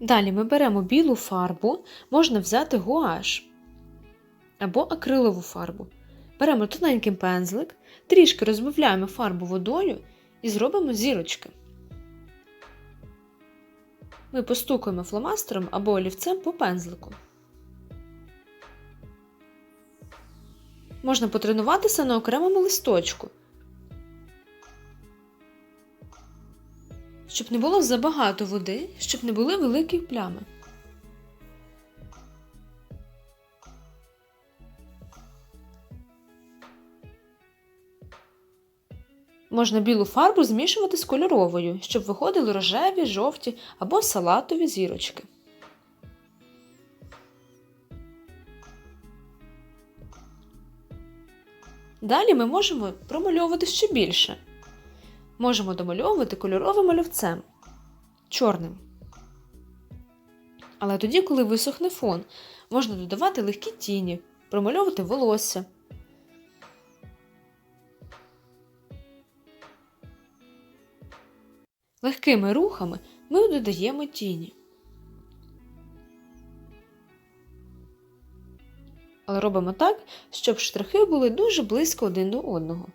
Далі ми беремо білу фарбу, можна взяти гуаш або акрилову фарбу. Беремо тоненький пензлик, трішки розбавляємо фарбу водою і зробимо зірочки. Ми постукаємо фломастером або олівцем по пензлику. Можна потренуватися на окремому листочку, щоб не було забагато води, щоб не були великі плями. Можна білу фарбу змішувати з кольоровою, щоб виходили рожеві, жовті або салатові зірочки. Далі ми можемо промальовувати ще більше. Можемо домальовувати кольоровим олівцем чорним. Але тоді, коли висохне фон, можна додавати легкі тіні, промальовувати волосся. Легкими рухами ми додаємо тіні. Але робимо так, щоб штрихи були дуже близько один до одного.